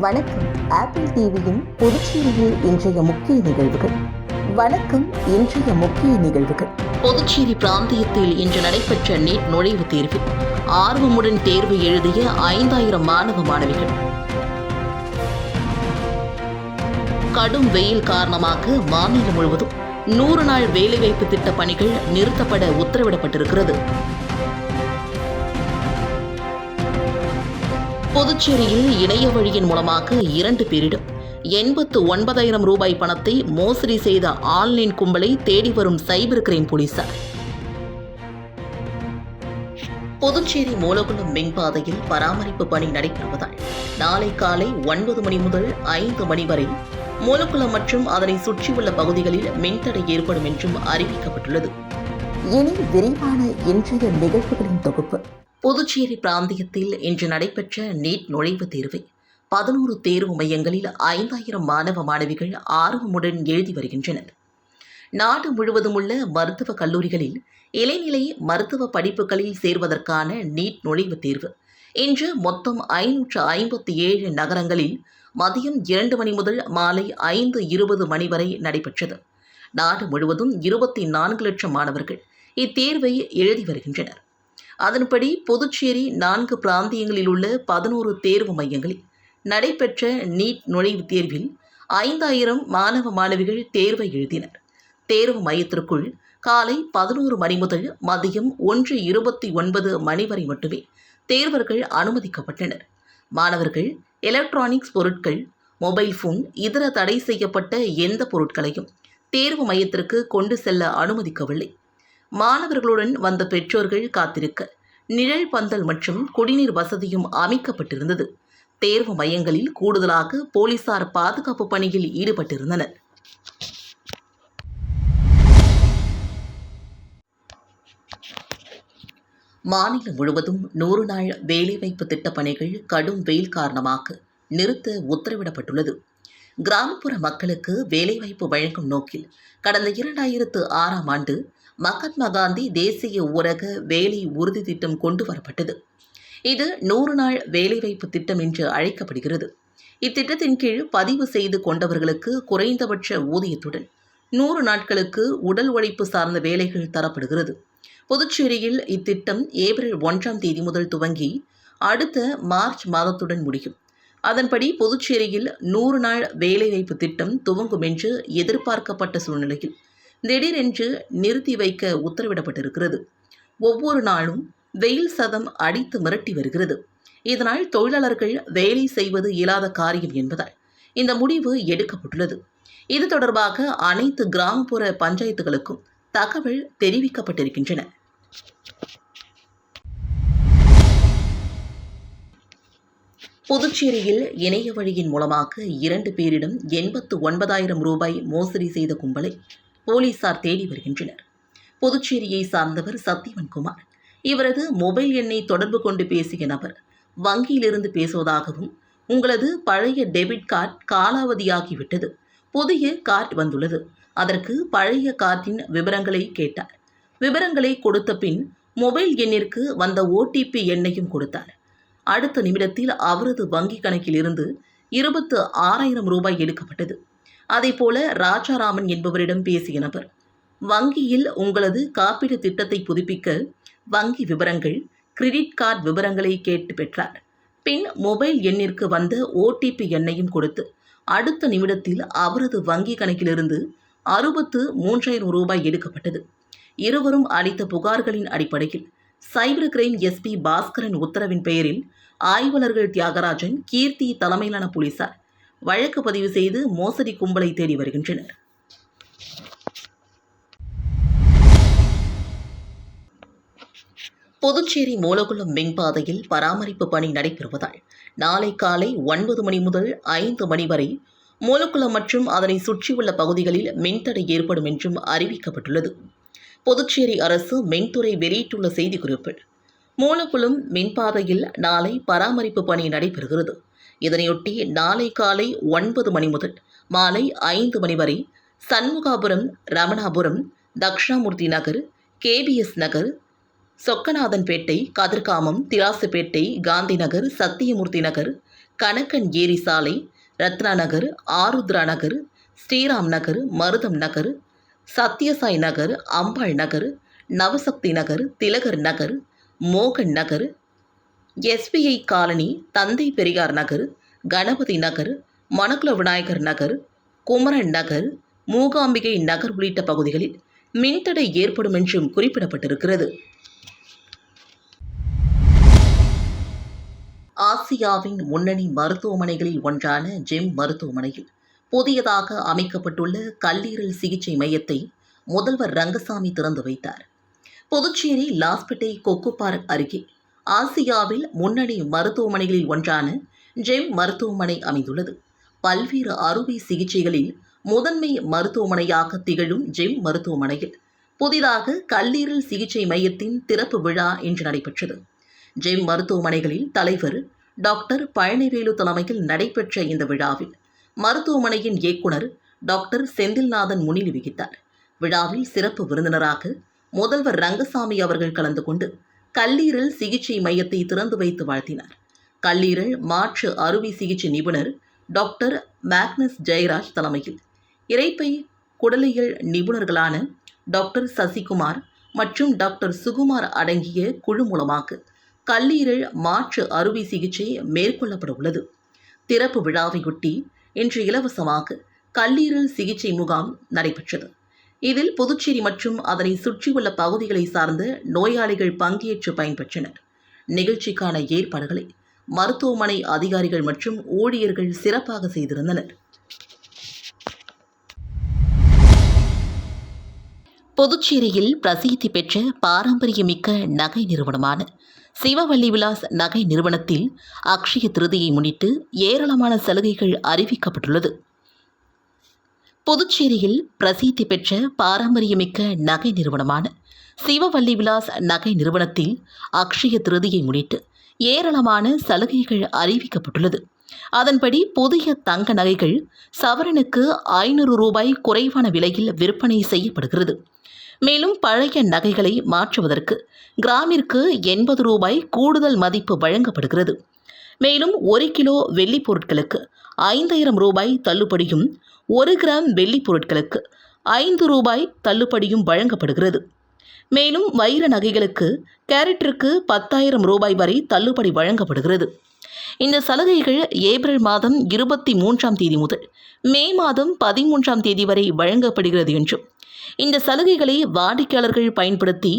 வணக்கம். ஆப்பிள் டிவியின் புதுச்சேரியில் இன்றைய முக்கிய நிகழ்வுகள். வணக்கம் இன்றைய முக்கிய நிகழ்வுகள். புதுச்சேரி பிராந்தியத்தில் இன்று நடைபெற்ற நீட் நுழைவுத் தேர்வில் ஆர்வமுடன் தேர்வு எழுதிய ஐந்தாயிரம் மாணவ மாணவிகள். கடும் வெயில் காரணமாக மாநிலம் முழுவதும் நூறு நாள் வேலைவாய்ப்பு திட்ட பணிகள் நிறுத்தப்பட உத்தரவிடப்பட்டிருக்கிறது. புதுச்சேரியில் இணைய வழியின் மூலமாக இரண்டு பேரிடம் எண்பத்து ஒன்பதாயிரம் ரூபாய் பணத்தை மோசடி செய்த ஆன்லைன் கும்பலை தேடி வரும் சைபர் கிரைம் போலீசார். புதுச்சேரி மூலகுளம் மின்பாதையில் பராமரிப்பு பணி நடைபெறுவதால் நாளை காலை ஒன்பது மணி முதல் ஐந்து மணி வரை மூலகுளம் மற்றும் அதனை சுற்றியுள்ள பகுதிகளில் மின்தடை ஏற்படும் என்றும் அறிவிக்கப்பட்டுள்ளது. இனி விரிவான இன்றைய நிகழ்வுகளின் தொகுப்பு. புதுச்சேரி பிராந்தியத்தில் இன்று நடைபெற்ற நீட் நுழைவுத் தேர்வை பதினோரு தேர்வு மையங்களில் ஐந்தாயிரம் மாணவ மாணவிகள் ஆர்வமுடன் எழுதி வருகின்றனர். நாடு முழுவதும் உள்ள மருத்துவக் கல்லூரிகளில் இளைநிலை மருத்துவ படிப்புகளில் சேர்வதற்கான நீட் நுழைவுத் தேர்வு இன்று மொத்தம் ஐநூற்று ஐம்பத்தி ஏழு நகரங்களில் மதியம் இரண்டு மணி முதல் மாலை ஐந்து இருபது மணி வரை நடைபெற்றது. நாடு முழுவதும் இருபத்தி நான்கு லட்சம் மாணவர்கள் இத்தேர்வை எழுதி வருகின்றனர். அதன்படி புதுச்சேரி நான்கு பிராந்தியங்களில் உள்ள பதினோரு தேர்வு மையங்களில் நடைபெற்ற நீட் நுழைவுத் தேர்வில் ஐந்தாயிரம் மாணவ மாணவிகள் தேர்வை எழுதினர். தேர்வு மையத்திற்குள் காலை பதினோரு மணி முதல் மதியம் ஒன்று இருபத்தி ஒன்பது மணி வரை மட்டுமே தேர்வர்கள் அனுமதிக்கப்பட்டனர். மாணவர்கள் எலக்ட்ரானிக்ஸ் பொருட்கள் மொபைல் ஃபோன் இதர தடை செய்யப்பட்ட எந்த பொருட்களையும் தேர்வு மையத்திற்கு கொண்டு செல்ல அனுமதிக்கவில்லை. மாணவர்களுடன் வந்த பெற்றோர்கள் காத்திருக்க நிழல் பந்தல் மற்றும் குடிநீர் வசதியும் அமைக்கப்பட்டிருந்தது. தேர்வு மையங்களில் கூடுதலாக போலீசார் பாதுகாப்பு பணியில் ஈடுபட்டிருந்தனர். மாநிலம் முழுவதும் நூறு நாள் வேலைவாய்ப்பு திட்டப் பணிகள் கடும் வெயில் காரணமாக நிறுத்த உத்தரவிடப்பட்டுள்ளது. கிராமப்புற மக்களுக்கு வேலைவாய்ப்பு வழங்கும் நோக்கில் கடந்த இரண்டாயிரத்து ஆறாம் ஆண்டு மகாத்மா காந்தி தேசிய ஊரக வேலை உறுதி திட்டம் கொண்டு வரப்பட்டது. இது நூறு நாள் வேலைவாய்ப்பு திட்டம் என்று அழைக்கப்படுகிறது. இத்திட்டத்தின் கீழ் பதிவு செய்து கொண்டவர்களுக்கு குறைந்தபட்ச ஊதியத்துடன் நூறு நாட்களுக்கு உடல் உழைப்பு சார்ந்த வேலைகள் தரப்படுகிறது. புதுச்சேரியில் இத்திட்டம் ஏப்ரல் ஒன்றாம் தேதி முதல் துவங்கி அடுத்த மார்ச் மாதத்துடன் முடியும். அதன்படி புதுச்சேரியில் நூறு நாள் வேலைவாய்ப்பு திட்டம் துவங்கும் என்று எதிர்பார்க்கப்பட்ட சூழ்நிலையில் திடீரென்று நிறுத்தி வைக்க உத்தரவிடப்பட்டிருக்கிறது. ஒவ்வொரு நாளும் வெயில் சதம் அடித்து மிரட்டி வருகிறது. இதனால் தொழிலாளர்கள் வேலை செய்வது இயலாத காரியம் என்பதால் இந்த முடிவு எடுக்கப்பட்டுள்ளது. இது தொடர்பாக அனைத்து கிராமப்புற பஞ்சாயத்துகளுக்கும் தகவல் தெரிவிக்கப்பட்டிருக்கின்றன. புதுச்சேரியில் இணைய வழியின் மூலமாக இரண்டு பேரிடம் எண்பத்து ஒன்பதாயிரம் ரூபாய் மோசடி செய்த கும்பலை போலீசார் தேடி வருகின்றனர். புதுச்சேரியை சார்ந்தவர் சத்தியவன்குமார் இவரது மொபைல் எண்ணை தொடர்பு கொண்டு பேசிய நபர் வங்கியிலிருந்து பேசுவதாகவும் உங்களது பழைய டெபிட் கார்டு காலாவதியாகிவிட்டது. புதிய கார்டு வந்துள்ளது. அதற்கு பழைய கார்டின் விவரங்களை கேட்டார். விவரங்களை கொடுத்த பின் மொபைல் எண்ணிற்கு வந்த ஓடிபி எண்ணையும் கொடுத்தார். அடுத்த நிமிடத்தில் அவரது வங்கி கணக்கில் இருந்து இருபத்து ஆறாயிரம் ரூபாய் எடுக்கப்பட்டது. அதேபோல ராஜாராமன் என்பவரிடம் பேசிய நபர் வங்கியில் உங்களது காப்பீடு திட்டத்தை புதுப்பிக்க வங்கி விவரங்கள் கிரெடிட் கார்டு விவரங்களை கேட்டு பெற்றார். பின் மொபைல் எண்ணிற்கு வந்த ஓடிபி எண்ணையும் கொடுத்து அடுத்த நிமிடத்தில் அவரது வங்கி கணக்கிலிருந்து அறுபத்து மூன்றாயிரம் ரூபாய் எடுக்கப்பட்டது. இருவரும் அளித்த புகார்களின் அடிப்படையில் சைபர் கிரைம் எஸ்பி பாஸ்கரன் உத்தரவின் பெயரில் ஆய்வாளர்கள் தியாகராஜன் கீர்த்தி தலைமையிலான போலீசார் வழக்கு பதிவு செய்து மோசடி கும்பலை தேடி வருகின்றனர். புதுச்சேரி மூலகுளம் மின்பாதையில் பராமரிப்பு பணி நடைபெறுவதால் நாளை காலை ஒன்பது மணி முதல் ஐந்து மணி வரை மூலக்குளம் மற்றும் அதனை சுற்றியுள்ள பகுதிகளில் மின்தடை ஏற்படும் என்றும் அறிவிக்கப்பட்டுள்ளது. புதுச்சேரி அரசு மின்துறை வெளியிட்டுள்ள செய்திக்குறிப்பில் மூலகுளம் மின்பாதையில் நாளை பராமரிப்பு பணி நடைபெறுகிறது. இதனையொட்டி நாளை காலை ஒன்பது மணி முதல் மாலை ஐந்து மணி வரை சண்முகாபுரம் ரமணாபுரம் தக்ஷணாமூர்த்தி நகர் கேபிஎஸ் நகர் சொக்கநாதன்பேட்டை கதிர்காமம் திலாசுப்பேட்டை காந்தி நகர் சத்தியமூர்த்தி நகர் கணக்கன் ஏரி சாலை ரத்னா நகர் ஆருத்ரா நகர் ஸ்ரீராம் நகர் மருதம் நகர் சத்யசாய் நகர் அம்பாள் நகர் நவசக்தி நகர் திலகர் நகர் மோகன் நகர் எஸ்பிஐ காலனி தந்தை பெரியார் நகர் கணபதி நகர் மணக்குல விநாயகர் நகர் குமரன் நகர் மூகாம்பிகை நகர் உள்ளிட்ட பகுதிகளில் மின்தடை ஏற்படும் என்றும் குறிப்பிடப்பட்டிருக்கிறது. ஆசியாவின் முன்னணி மருத்துவமனைகளில் ஒன்றான ஜெம் மருத்துவமனையில் புதியதாக அமைக்கப்பட்டுள்ள கல்லீரல் சிகிச்சை மையத்தை முதல்வர் ரங்கசாமி திறந்து வைத்தார். புதுச்சேரி லாஸ்பேட்டை கொக்கு பார்க் அருகே ஆசியாவில் முன்னணி மருத்துவமனைகளில் ஒன்றான ஜெம் மருத்துவமனை அமைந்துள்ளது. பல்வேறு அறுவை சிகிச்சைகளில் முதன்மை மருத்துவமனையாக திகழும் ஜெம் மருத்துவமனையில் புதிதாக கல்லீரல் சிகிச்சை மையத்தின் திறப்பு விழா இன்று நடைபெற்றது. ஜெம் மருத்துவமனைகளில் தலைவர் டாக்டர் பழனிவேலு தலைமையில் நடைபெற்ற இந்த விழாவில் மருத்துவமனையின் இயக்குனர் டாக்டர் செந்தில்நாதன் முன்னிலை வகித்தார். விழாவில் சிறப்பு விருந்தினராக முதல்வர் ரங்கசாமி அவர்கள் கலந்து கொண்டு கல்லீரல் சிகிச்சை மையத்தை திறந்து வைத்து வாழ்த்தினார். கல்லீரல் மாற்று அறுவை சிகிச்சை நிபுணர் டாக்டர் மேக்னஸ் ஜெயராஜ் தலைமையில். இறைப்பை குடலியல் நிபுணர்களான டாக்டர் சசிகுமார் மற்றும் டாக்டர் சுகுமார் அடங்கிய குழு மூலமாக கல்லீரல் மாற்று அறுவை சிகிச்சை மேற்கொள்ளப்பட உள்ளது. திறப்பு விழாவையொட்டி இன்று இலவசமாக கல்லீரல் சிகிச்சை முகாம் நடைபெற்றது. இதில் புதுச்சேரி மற்றும் அதனை சுற்றியுள்ள பகுதிகளை சார்ந்த நோயாளிகள் பங்கேற்று பயன்பெற்றனர். நிகழ்ச்சிக்கான ஏற்பாடுகளை மருத்துவமனை அதிகாரிகள் மற்றும் ஊழியர்கள் சிறப்பாக செய்திருந்தனர். புதுச்சேரியில் பிரசித்தி பெற்ற பாரம்பரியமிக்க நகை நிறுவனமான சிவவள்ளி விலாஸ் நகை நிறுவனத்தில் அக்ஷய திருதியை முன்னிட்டு ஏராளமான சலுகைகள் அறிவிக்கப்பட்டுள்ளது. புதுச்சேரியில் பிரசித்தி பெற்ற பாரம்பரியமிக்க நகை நிறுவனமான சிவவல்லி விலாஸ் நகை நிறுவனத்தில் அக்ஷய திருதியை முன்னிட்டு ஏராளமான சலுகைகள் அறிவிக்கப்பட்டுள்ளது. அதன்படி புதிய தங்க நகைகள் சவரனுக்கு ஐநூறு ரூபாய் குறைவான விலையில் விற்பனை செய்யப்படுகிறது. மேலும் பழைய நகைகளை மாற்றுவதற்கு கிராமிற்கு எண்பது ரூபாய் கூடுதல் மதிப்பு வழங்கப்படுகிறது. மேலும் ஒரு கிலோ வெள்ளி பொருட்களுக்கு ஐந்தாயிரம் ரூபாய் தள்ளுபடியும் ஒரு கிராம் வெள்ளி பொருட்களுக்கு ஐந்து ரூபாய் தள்ளுபடியும் வழங்கப்படுகிறது. மேலும் வைர நகைகளுக்கு கேரட்டிற்கு பத்தாயிரம் ரூபாய் வரை தள்ளுபடி வழங்கப்படுகிறது. இந்த சலுகைகள் ஏப்ரல் மாதம் இருபத்தி மூன்றாம் தேதி முதல் மே மாதம் பதிமூன்றாம் தேதி வரை வழங்கப்படுகிறது என்றும் இந்த சலுகைகளை வாடிக்கையாளர்கள் பயன்படுத்தி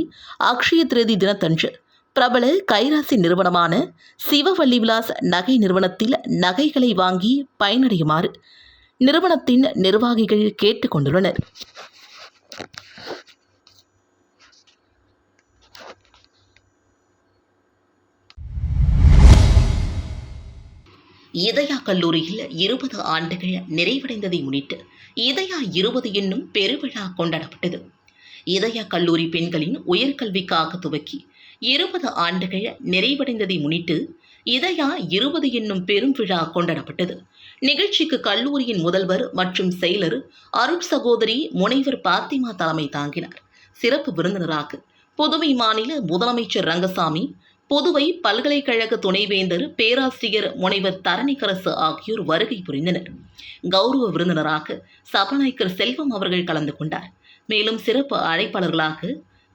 அக்ஷய திருதி தினத்தன்று பிரபல கைராசி நிறுவனமான சிவவள்ளி விலாஸ் நகை நிறுவனத்தில் நகைகளை வாங்கி பயனடையுமாறு நிறுவனத்தின் நிர்வாகிகள் கேட்டுக்கொண்டுள்ளனர். இதயா கல்லூரியில் இருபது ஆண்டுகள் நிறைவடைந்ததை முன்னிட்டு இதயா இருபது என்னும் பெருவிழா கொண்டாடப்பட்டது. இதயா கல்லூரி பெண்களின் உயர்கல்விக்காக துவக்கி இருபது ஆண்டுகள் நிறைவடைந்ததை முன்னிட்டு இதயா இருபது என்னும் பெரும் விழா கொண்டாடப்பட்டது. நிகழ்ச்சிக்கு கல்லூரியின் முதல்வர் மற்றும் செயலர் அருட் சகோதரி முனைவர் பாத்திமா தலைமை தாங்கினார். சிறப்பு விருந்தினராக புதுவை மாநில முதலமைச்சர் ரங்கசாமி புதுவை பல்கலைக்கழக துணைவேந்தர் பேராசிரியர் முனைவர் தரணிக்கரசு ஆகியோர் வருகை புரிந்தனர். கௌரவ விருந்தினராக சபாநாயகர் செல்வம் அவர்கள் கலந்து கொண்டார். மேலும் சிறப்பு அழைப்பாளர்களாக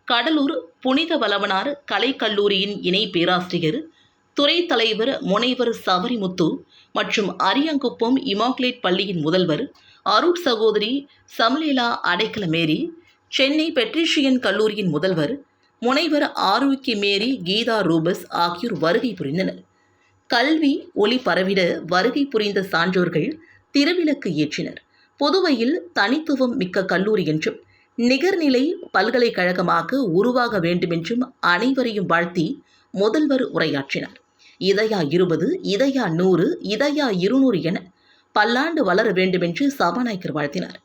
கடலூர் புனித வளவனார் கலைக்கல்லூரியின் இணை பேராசிரியர் துறை தலைவர் முனைவர் சபரிமுத்து மற்றும் அரியங்குப்பம் இமாகுலேட் பள்ளியின் முதல்வர் அருட் சகோதரி சமலீலா அடைக்கலமேரி சென்னை பெட்ரிஷியன் கல்லூரியின் முதல்வர் முனைவர் ஆரோக்கிய மேரி கீதா ரூபஸ் ஆகியோர் வருகை புரிந்தனர். கல்வி ஒளி பரவிட வருகை புரிந்த சான்றோர்கள் திருவிளக்கு ஏற்றினர். புதுவையில் தனித்துவம் மிக்க கல்லூரி என்றும் நிகர்நிலை பல்கலைக்கழகமாக உருவாக வேண்டுமென்றும் அனைவரையும் வாழ்த்தி முதல்வர் உரையாற்றினார். இதயா இருபது இதயா நூறு இதயா இருநூறு என பல்லாண்டு வளர வேண்டுமென்று சபாநாயகர் வாழ்த்தினார்.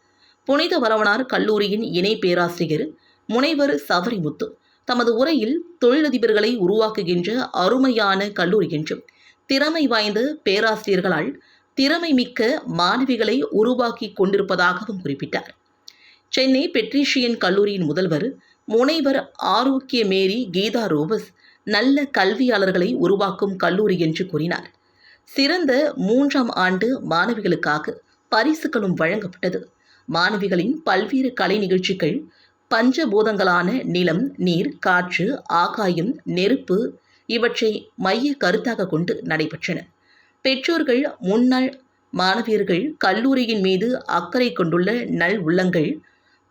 புனித வரவனார் கல்லூரியின் இணை பேராசிரியர் முனைவர் சவரிமுத்து தமது உரையில் தொழிலதிபர்களை உருவாக்குகின்ற அருமையான கல்லூரி என்றும் திறமை வாய்ந்த பேராசிரியர்களால் திறமை மிக்க மாணவிகளை உருவாக்கி கொண்டிருப்பதாகவும் குறிப்பிட்டார். சென்னை பெட்ரிஷியன் கல்லூரியின் முதல்வர் முனைவர் ஆரோக்கிய மேரி கீதா ரோபஸ் நல்ல கல்வியாளர்களை உருவாக்கும் கல்லூரி என்று கூறினார். சிறந்த மூன்றாம் ஆண்டு மாணவிகளுக்காக பரிசுகளும் வழங்கப்பட்டது. மாணவிகளின் பல்வேறு கலை நிகழ்ச்சிகள் பஞ்சபூதங்களான நிலம் நீர் காற்று ஆகாயம் நெருப்பு இவற்றை மைய கருத்தாக கொண்டு நடைபெற்றன. பெற்றோர்கள் முன்னாள் மாணவியர்கள் கல்லூரியின் மீது அக்கறை கொண்டுள்ள நல் உள்ளங்கள்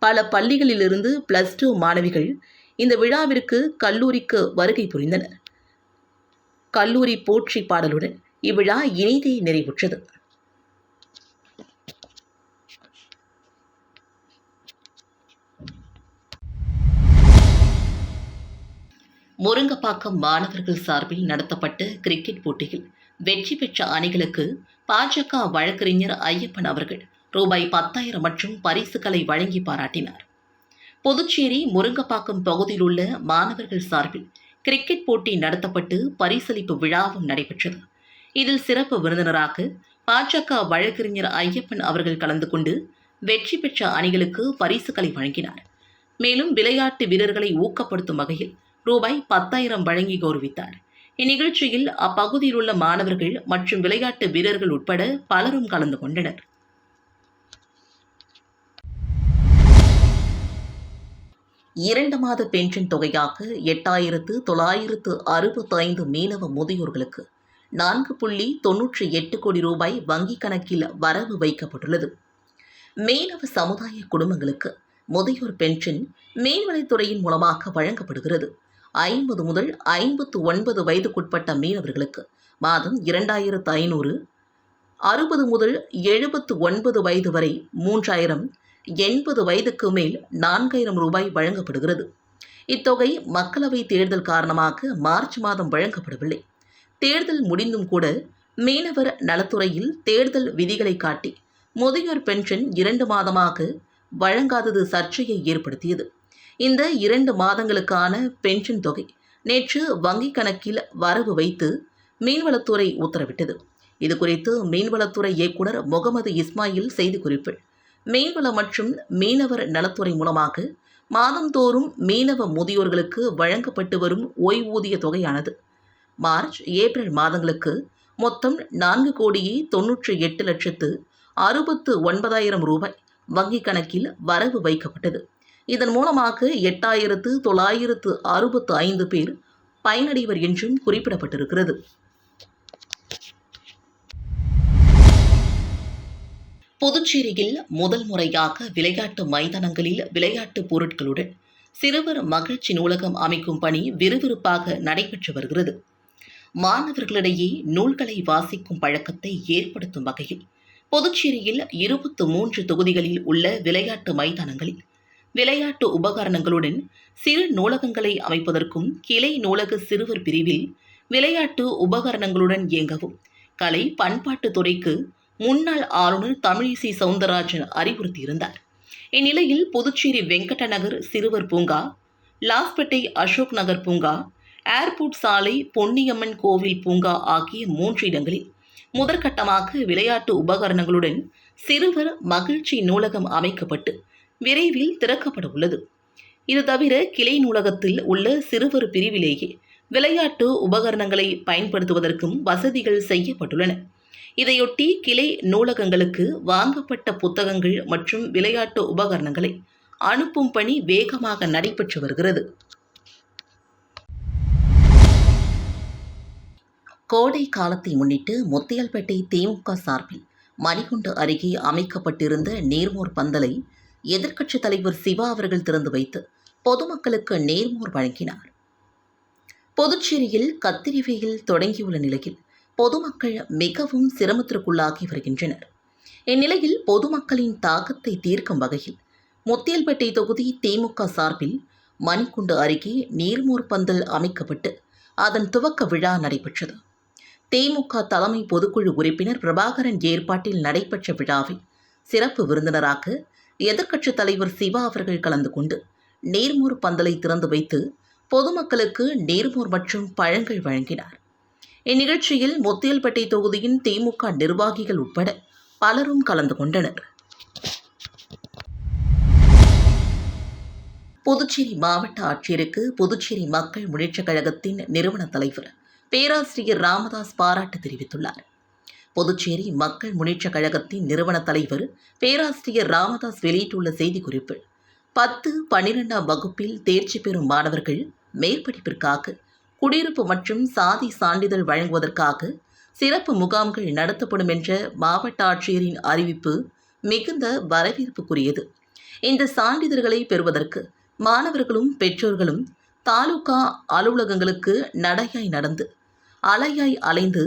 பல பள்ளிகளிலிருந்து பிளஸ் டூ மாணவிகள் இந்த விழாவிற்கு கல்லூரிக்கு வருகை புரிந்தனர் கல்லூரி போற்றி பாடலுடன் இவ்விழா இனிதே நிறைவுற்றது. முருங்கப்பாக்கம் மாணவர்கள் சார்பில் நடத்தப்பட்ட கிரிக்கெட் போட்டியில் வெற்றி பெற்ற அணிகளுக்கு பாஜக வழக்கறிஞர் ஐயப்பன் அவர்கள் ரூபாய் பத்தாயிரம் மற்றும் பரிசுகளை வழங்கி பாராட்டினார். புதுச்சேரி முருங்கப்பாக்கம் பகுதியில் உள்ள மாணவர்கள் சார்பில் கிரிக்கெட் போட்டி நடத்தப்பட்டு பரிசளிப்பு விழாவும் நடைபெற்றது. இதில் சிறப்பு விருந்தினராக பாஜக வழக்கறிஞர் ஐயப்பன் அவர்கள் கலந்து கொண்டு வெற்றி பெற்ற அணிகளுக்கு பரிசுகளை வழங்கினார். மேலும் விளையாட்டு வீரர்களை ஊக்கப்படுத்தும் வகையில் ரூபாய் பத்தாயிரம் வழங்கி கௌரவித்தார். இந்நிகழ்ச்சியில் அப்பகுதியில் உள்ள மாணவர்கள் மற்றும் விளையாட்டு வீரர்கள் உட்பட பலரும் கலந்து கொண்டனர். இரண்டு மாத பென்ஷன் தொகையாக எட்டாயிரத்து தொள்ளாயிரத்து அறுபத்தைந்து மீனவ முதியோர்களுக்கு நான்கு புள்ளி தொன்னூற்றி எட்டு கோடி ரூபாய் வங்கிக் கணக்கில் வரவு வைக்கப்பட்டுள்ளது. மீனவ சமுதாய குடும்பங்களுக்கு முதியோர் பென்ஷன் மீன்வளத்துறையின் மூலமாக வழங்கப்படுகிறது. ஐம்பது முதல் ஐம்பத்து ஒன்பது வயதுக்குட்பட்ட மீனவர்களுக்கு மாதம் இரண்டாயிரத்து ஐநூறு அறுபது முதல் எழுபத்து ஒன்பது வயது வரை மூன்றாயிரம் எண்பது வயதுக்கு மேல் நான்காயிரம் ரூபாய் வழங்கப்படுகிறது. இத்தொகை மக்களவை தேர்தல் காரணமாக மார்ச் மாதம் வழங்கப்படவில்லை. தேர்தல் முடிந்தும் கூட மீனவர் நலத்துறையில் தேர்தல் விதிகளை காட்டி முதியோர் பென்ஷன் இரண்டு மாதமாக வழங்காதது சர்ச்சையை ஏற்படுத்தியது. இந்த இரண்டு மாதங்களுக்கான பென்ஷன் தொகை நேற்று வங்கிக் கணக்கில் வரவு வைத்து மீன்வளத்துறை உத்தரவிட்டது. இதுகுறித்து மீன்வளத்துறை இயக்குனர் முகமது இஸ்மாயில் செய்திக்குறிப்பில் மீன்வள மற்றும் மீனவர் நலத்துறை மூலமாக மாதந்தோறும் மீனவ முதியோர்களுக்கு வழங்கப்பட்டு வரும் ஓய்வூதிய தொகையானது. மார்ச் ஏப்ரல் மாதங்களுக்கு மொத்தம் நான்கு கோடியே தொன்னூற்றி எட்டு லட்சத்து அறுபத்து ஒன்பதாயிரம் ரூபாய் வங்கிக் கணக்கில் வரவு வைக்கப்பட்டது. இதன் மூலமாக எட்டாயிரத்து தொள்ளாயிரத்து அறுபத்து ஐந்து பேர் பயனடைவர் என்றும் குறிப்பிடப்பட்டிருக்கிறது. புதுச்சேரியில் முதல் முறையாக விளையாட்டு மைதானங்களில் விளையாட்டு பொருட்களுடன் சிறுவர் மகிழ்ச்சி நூலகம் அமைக்கும் பணி விறுவிறுப்பாக நடைபெற்று வருகிறது. மாணவர்களிடையே நூல்களை வாசிக்கும் பழக்கத்தை ஏற்படுத்தும் வகையில் புதுச்சேரியில் இருபத்து மூன்று தொகுதிகளில் உள்ள விளையாட்டு மைதானங்களில் விளையாட்டு உபகரணங்களுடன் சிறு நூலகங்களை அமைப்பதற்கும் கிளை நூலக சிறுவர் பிரிவில் விளையாட்டு உபகரணங்களுடன் இயங்கவும் கலை பண்பாட்டுத் துறைக்கு முன்னாள் ஆளுநர் தமிழிசை சவுந்தரராஜன் அறிவுறுத்தியிருந்தார். இந்நிலையில் புதுச்சேரி வெங்கட நகர் சிறுவர் பூங்கா லாஸ்பேட்டை அசோக் நகர் பூங்கா ஏர்போர்ட் சாலை பொன்னியம்மன் கோவில் பூங்கா ஆகிய மூன்று இடங்களில் முதற்கட்டமாக விளையாட்டு உபகரணங்களுடன் சிறுவர் மகிழ்ச்சி நூலகம் அமைக்கப்பட்டு விரைவில் திறக்கப்பட உள்ளது. இது தவிர கிளை நூலகத்தில் உள்ள சிறுவர் பிரிவிலேயே விளையாட்டு உபகரணங்களை பயன்படுத்துவதற்கும் வசதிகள் செய்யப்பட்டுள்ளன. இதையொட்டி கிளை நூலகங்களுக்கு வாங்கப்பட்ட புத்தகங்கள் மற்றும் விளையாட்டு உபகரணங்களை அனுப்பும் பணி வேகமாக நடைபெற்று வருகிறது. கோடை காலத்தை முன்னிட்டு முத்தியல்பேட்டை திமுக சார்பில் மணிகுண்டு அருகே அமைக்கப்பட்டிருந்த நேர்மோர் பந்தலை எதிர்க்கட்சித் தலைவர் சிவா அவர்கள் திறந்து வைத்து பொதுமக்களுக்கு நேர்மோர் வழங்கினார். புதுச்சேரியில் கத்திரி வெயில் தொடங்கியுள்ள நிலையில் பொதுமக்கள் மிகவும் சிரமத்திற்குள்ளாகி வருகின்றனர். இந்நிலையில் பொதுமக்களின் தாக்கத்தை தீர்க்கும் வகையில் முத்தியல்பேட்டை தொகுதி திமுக சார்பில் மணிக்குண்டு அருகே நீர்மோர் பந்தல் அமைக்கப்பட்டு அதன் துவக்க விழா நடைபெற்றது. திமுக தலைமை பொதுக்குழு உறுப்பினர் பிரபாகரன் ஏற்பாட்டில் நடைபெற்ற விழாவில் சிறப்பு விருந்தினராக எதிர்க்கட்சித் தலைவர் சிவா அவர்கள் கலந்து கொண்டு நீர்மோர் பந்தலை திறந்து வைத்து பொதுமக்களுக்கு நீர்மோர் மற்றும் பழங்கள் வழங்கினார். இந்நிகழ்ச்சியில் முத்தியல்பேட்டை தொகுதியின் திமுக நிர்வாகிகள் உட்பட பலரும் கலந்து கொண்டனர். புதுச்சேரி மாவட்ட ஆட்சியருக்கு புதுச்சேரி மக்கள் முன்னேற்றக் கழகத்தின் நிறுவன தலைவர் பேராசிரியர் ராமதாஸ் பாராட்டு தெரிவித்துள்ளார். புதுச்சேரி மக்கள் முன்னேற்றக் கழகத்தின் நிறுவன தலைவர் பேராசிரியர் ராமதாஸ் வெளியிட்டுள்ள செய்திக்குறிப்பில் பத்து பன்னிரெண்டாம் வகுப்பில் தேர்ச்சி பெறும் மாணவர்கள் மேற்படிப்பிற்காக குடியிருப்பு மற்றும் சாதி சான்றிதழ் வழங்குவதற்காக சிறப்பு முகாம்கள் நடத்தப்படும் என்ற மாவட்ட ஆட்சியரின் அறிவிப்பு மிகுந்த வரவேற்புக்குரியது. இந்த சான்றிதழ்களை பெறுவதற்கு மாணவர்களும் பெற்றோர்களும் தாலுகா அலுவலகங்களுக்கு நடையாய் நடந்து அலையாய் அலைந்து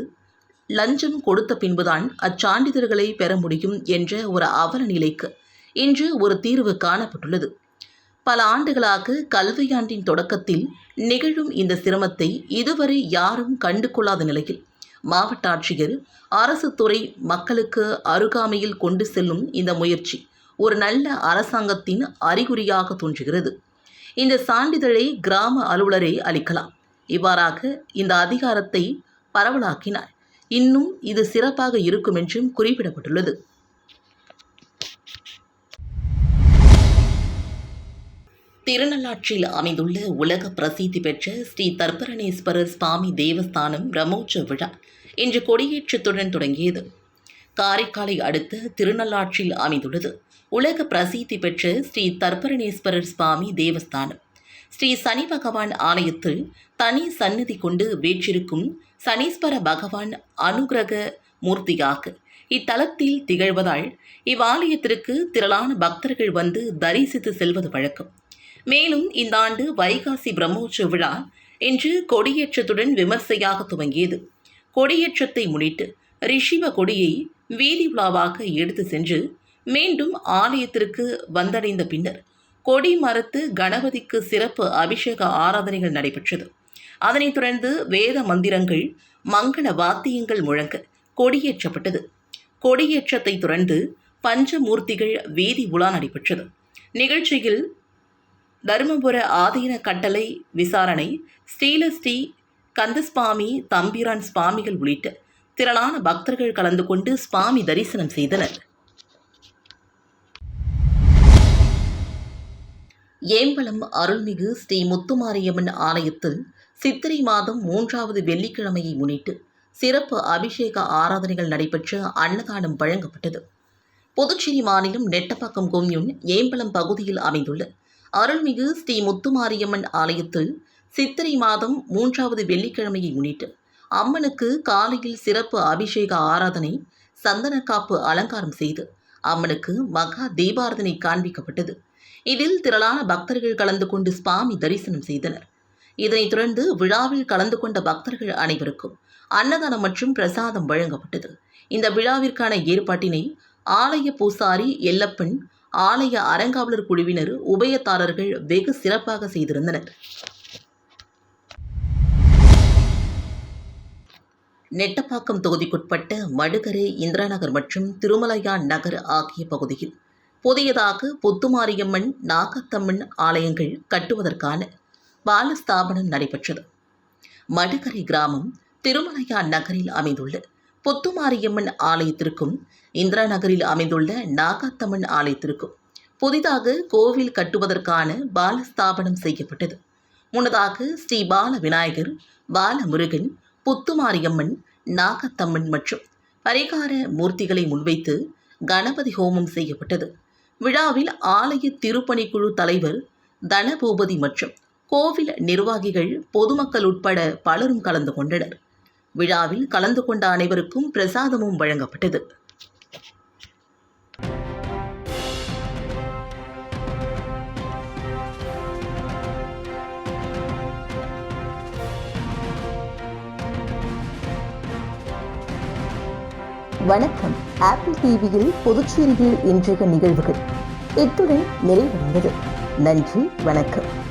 லஞ்சம் கொடுத்த பின்புதான் அச்சான்றிதழ்களை பெற முடியும் என்ற ஒரு அவல நிலைக்கு இன்று ஒரு தீர்வு காணப்பட்டுள்ளது. பல ஆண்டுகளாக கல்வியாண்டின் தொடக்கத்தில் நிகழும் இந்த சிரமத்தை இதுவரை யாரும் கண்டு கொள்ளாத நிலையில் மாவட்ட ஆட்சியர் அரசு துறை மக்களுக்கு அருகாமையில் கொண்டு செல்லும் இந்த முயற்சி ஒரு நல்ல அரசாங்கத்தின் அறிகுறியாக தோன்றுகிறது. இந்த சான்றிதழை கிராம அலுவலரே அளிக்கலாம். இவ்வாறாக இந்த அதிகாரத்தை பரவலாக்கினார். இன்னும் இது சிறப்பாக இருக்கும் என்றும் குறிப்பிடப்பட்டுள்ளது. திருநள்ளாற்றில் அமைந்துள்ள உலக பிரசித்தி பெற்ற ஸ்ரீ தர்பரணேஸ்வரர் சுவாமி தேவஸ்தானம் பிரம்மோற்சவ விழா இன்று கொடியேற்றத்துடன் தொடங்கியது. காரைக்காலை அடுத்த திருநள்ளாற்றில் அமைந்துள்ளது உலக பிரசித்தி பெற்ற ஸ்ரீ தர்பரணேஸ்வரர் சுவாமி தேவஸ்தானம். ஸ்ரீ சனி பகவான் ஆலயத்தில் தனி சந்நிதி கொண்டு வீற்றிருக்கும் சனீஸ்வர பகவான் அனுகிரக மூர்த்தியாக இத்தலத்தில் திகழ்வதால் இவ்வாலயத்திற்கு திரளான பக்தர்கள் வந்து தரிசித்து செல்வது வழக்கம். மேலும் இந்த ஆண்டு வைகாசி பிரம்மோற்சவ விழா இன்று கொடியேற்றத்துடன் விமர்சையாக துவங்கியது. கொடியேற்றத்தை முன்னிட்டு ரிஷிவ கொடியை வீதி உலாவாக எடுத்து சென்று மீண்டும் ஆலயத்திற்கு வந்தடைந்த பின்னர் கொடி மரத்து கணபதிக்கு சிறப்பு அபிஷேக ஆராதனைகள் நடைபெற்றது. அதனைத் தொடர்ந்து வேத மந்திரங்கள் மங்கள வாத்தியங்கள் முழங்க கொடியேற்றப்பட்டது. கொடியேற்றத்தை தொடர்ந்து பஞ்சமூர்த்திகள் வீதி உலா நடைபெற்றது. நிகழ்ச்சியில் தருமபுர ஆதீன கட்டளை விசாரணை ஸ்ரீலஸ்ரீ கந்தசுவாமி தம்பிரான் சுவாமிகள் உள்ளிட்ட திரளான பக்தர்கள் கலந்து கொண்டு சுவாமி தரிசனம் செய்தனர். ஏம்பலம் அருள்மிகு ஸ்ரீ முத்துமாரியம்மன் ஆலயத்தில் சித்திரை மாதம் மூன்றாவது வெள்ளிக்கிழமையை முன்னிட்டு சிறப்பு அபிஷேக ஆராதனைகள் நடைபெற்று அன்னதானம் வழங்கப்பட்டது. புதுச்சேரி மாநிலம் நெட்டப்பாக்கம் கொம்யூன் ஏம்பலம் பகுதியில் அமைந்துள்ள அருள்மிகு ஸ்ரீ முத்துமாரியம்மன் ஆலயத்தில் சித்திரை மாதம் மூன்றாவது வெள்ளிக்கிழமையை முன்னிட்டு அம்மனுக்கு காலையில் சிறப்பு அபிஷேக ஆராதனை சந்தனக்காப்பு அலங்காரம் செய்து அம்மனுக்கு மகா தீபாரதனை காண்பிக்கப்பட்டது. இதில் திரளான பக்தர்கள் கலந்து கொண்டு சுவாமி தரிசனம் செய்தனர். இதனைத் தொடர்ந்து விழாவில் கலந்து கொண்ட பக்தர்கள் அனைவருக்கும் அன்னதானம் மற்றும் பிரசாதம் வழங்கப்பட்டது. இந்த விழாவிற்கான ஏற்பாட்டினை ஆலய பூசாரி எல்லப்பன் ஆலய அறங்காவலர் குழுவினர் உபயதாரர்கள் வெகு சிறப்பாக செய்திருந்தனர். நெட்டப்பாக்கம் தொகுதிக்குட்பட்ட மடுகரை இந்திராநகர் மற்றும் திருமலையான் நகர் ஆகிய பகுதியில் புதியதாக புத்துமாரியம்மன் நாகத்தம்மன் ஆலயங்கள் கட்டுவதற்கான பாலஸ்தாபனம் நடைபெற்றது. மடுகரை கிராமம் திருமலையா நகரில் அமைந்துள்ள புத்துமாரியம்மன் ஆலயத்திற்கும் இந்திரா நகரில் அமைந்துள்ள நாகாத்தம்மன் ஆலயத்திற்கும் புதிதாக கோவில் கட்டுவதற்கான பாலஸ்தாபனம் செய்யப்பட்டது. முன்னதாக ஸ்ரீ பால விநாயகர் பாலமுருகன் புத்துமாரியம்மன் நாகத்தம்மன் மற்றும் பரிகார மூர்த்திகளை முன்வைத்து கணபதி ஹோமம் செய்யப்பட்டது. விழாவில் ஆலய திருப்பணிக்குழு தலைவர் தனபூபதி மற்றும் கோவில் நிர்வாகிகள் பொதுமக்கள் உட்பட பலரும் கலந்து கொண்டனர். விழாவில் கலந்து கொண்ட அனைவருக்கும் பிரசாதமும் வழங்கப்பட்டது. வணக்கம். ஆப்பிள் டிவியில் புதுச்சேரியில் இன்றைய நிகழ்வுகள். இத்துடன் நிறைவடைந்தது. நன்றி வணக்கம்.